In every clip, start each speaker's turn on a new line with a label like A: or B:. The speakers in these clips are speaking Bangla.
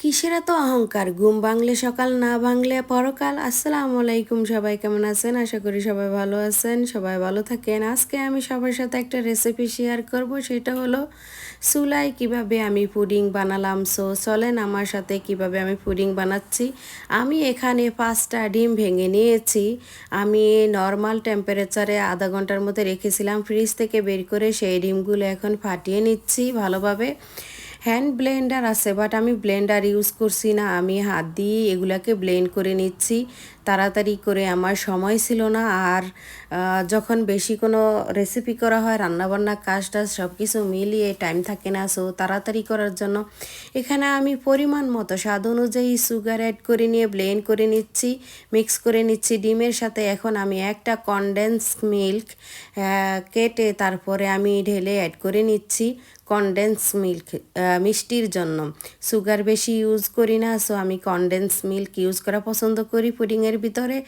A: কিসের এত অহংকার? ঘুম ভাঙলে সকাল, না ভাঙলে পরকাল? আসসালামু আলাইকুম, সবাই কেমন আছেন? আশা করি সবাই ভালো আছেন, সবাই ভালো থাকেন। আজকে আমি সবার সাথে একটা রেসিপি শেয়ার করব, সেটা হলো চুলাই কীভাবে আমি পুডিং বানালাম। সো চলেন আমার সাথে কীভাবে আমি পুডিং বানাচ্ছি। আমি এখানে পাঁচটা ডিম ভেঙে নিয়েছি। আমি নর্মাল টেম্পারেচারে আধা ঘণ্টার মধ্যে রেখেছিলাম। ফ্রিজ থেকে বের করে সেই ডিমগুলো এখন ফাটিয়ে নিচ্ছি ভালোভাবে। হ্যান্ড ব্লেন্ডার আছে বাট আমি ব্লেন্ডার ইউজ করছি না। আমি হাত দিয়ে এগুলাকে ব্লেন্ড করে নিচ্ছি। তাড়াতাড়ি করে আমার সময় ছিল না। আর যখন বেশি কোনো রেসিপি করা হয়, রান্নাবান্না, কাজ টাজ সব কিছু মিলিয়ে টাইম থাকে না। সো তাড়াতাড়ি করার জন্য এখানে আমি পরিমাণ মতো, স্বাদ অনুযায়ী সুগার অ্যাড করে নিয়ে ব্লেন্ড করে নিচ্ছি মিক্স করে নিচ্ছি ডিমের সাথে। এখন আমি একটা কনডেন্স মিল্ক কেটে তারপরে আমি ঢেলে অ্যাড করে নিচ্ছি। কনডেন্স মিল্ক মিষ্টির জন্য। সুগার বেশি ইউজ করি না সো আমি কনডেন্স মিল্ক ইউজ করা পছন্দ করি পুডিংয়ের ভিতরে।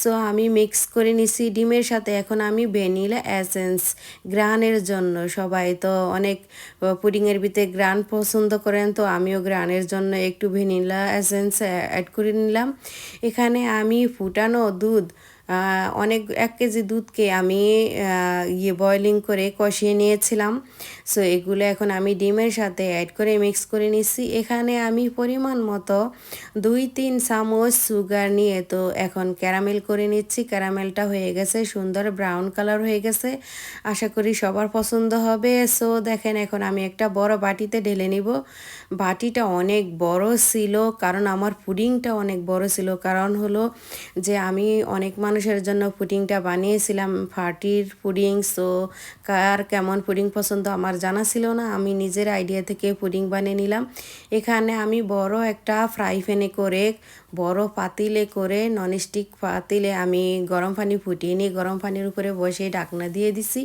A: সো আমি মিক্স করে নিছি ডিমের সাথে। এখন আমি ভ্যানিলা অ্যাসেন্স গ্রানের জন্য। সবাই তো অনেক পুডিংয়ের ভিতরে গ্রান পছন্দ করেন, তো আমিও গ্রানের জন্য একটু ভ্যানিলা অ্যাসেন্স অ্যাড করে নিলাম। এখানে আমি ফুটানো দুধ অনেক, এক কেজি দুধকে আমি ইয়ে বয়লিং করে কষিয়ে নিয়েছিলাম। সো এগুলো এখন আমি ডিমের সাথে অ্যাড করে মিক্স করে নিচ্ছি এখানে আমি পরিমাণ মতো দুই তিন চামচ সুগার নিয়ে তো এখন ক্যারামেল করে নিচ্ছি। ক্যারামেলটা হয়ে গেছে, সুন্দর ব্রাউন কালার হয়ে গেছে। আশা করি সবার পছন্দ হবে। সো দেখেন এখন আমি একটা বড় বাটিতে ঢেলে নিব। বাটিটা অনেক বড় ছিল, কারণ আমার পুডিংটা অনেক বড় ছিল। কারণ হলো যে আমি অনেক মানুষ মানুষের জন্য পুডিংটা বানিয়েছিলাম ফার্টির পুডিং সো কার কেমন পুডিং পছন্দ আমার জানা ছিল না। আমি নিজের আইডিয়া থেকে পুডিং বানিয়ে নিলাম। এখানে আমি বড় একটা ফ্রাই প্যানে করে, বড় পাতিলে করে ননস্টিক পাতিলে আমি গরম পানি ফুটিয়ে নিই গরম পানির উপরে বসে ডাকনা দিয়ে দিছি।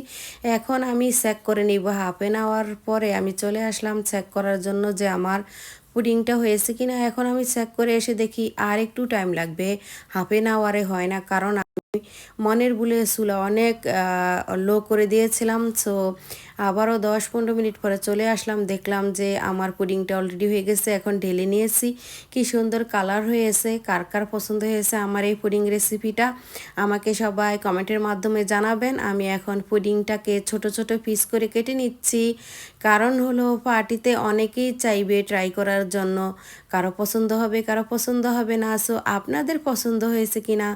A: এখন আমি চেক করে নিব। হাফ এন আওয়ার পরে আমি চলে আসলাম চেক করার জন্য যে আমার পুডিংটা হয়েছে কিনা। এখন আমি চেক করে এসে দেখি আর একটু টাইম লাগবে। হাফ এন আওয়ারে হয় না, কারণ মনের ভুলে চুলা অনেক লো করে দিয়েছিলাম। সো আবারও দশ পনেরো মিনিট পরে চলে আসলাম। দেখলাম যে আমার পুডিংটা অলরেডি হয়ে গেছে, এখন ঢেলে নিয়েছি। কি সুন্দর কালার হয়েছে, কার কার পছন্দ হয়েছে আমার এই পুডিং রেসিপিটা আমাকে সবাই কমেন্টের মাধ্যমে জানাবেন। আমি এখন পুডিংটাকে ছোট ছোট পিস করে কেটে নিচ্ছি। কারণ হলো পার্টিতে অনেকেই চাইবে ট্রাই করার জন্য, কারও পছন্দ হবে, কারও পছন্দ হবে না। সো আপনাদের পছন্দ হয়েছে কিনা,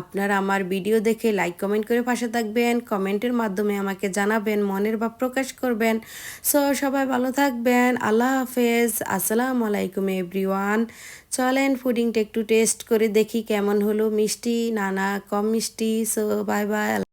A: আপনারা আমার ভিডিও দেখে লাইক কমেন্ট করে পাশে থাকবেন কমেন্টের মাধ্যমে আমাকে জানাবেন, মনের ভাব প্রকাশ করবেন। সো সবাই ভালো থাকবেন, আল্লাহ হাফেজ, আসসালামু আলাইকুম এভরিওয়ান চলেন ফুডিংটা একটু টেস্ট করে দেখি কেমন হলো, মিষ্টি নানা কম মিষ্টি সো বাই বাই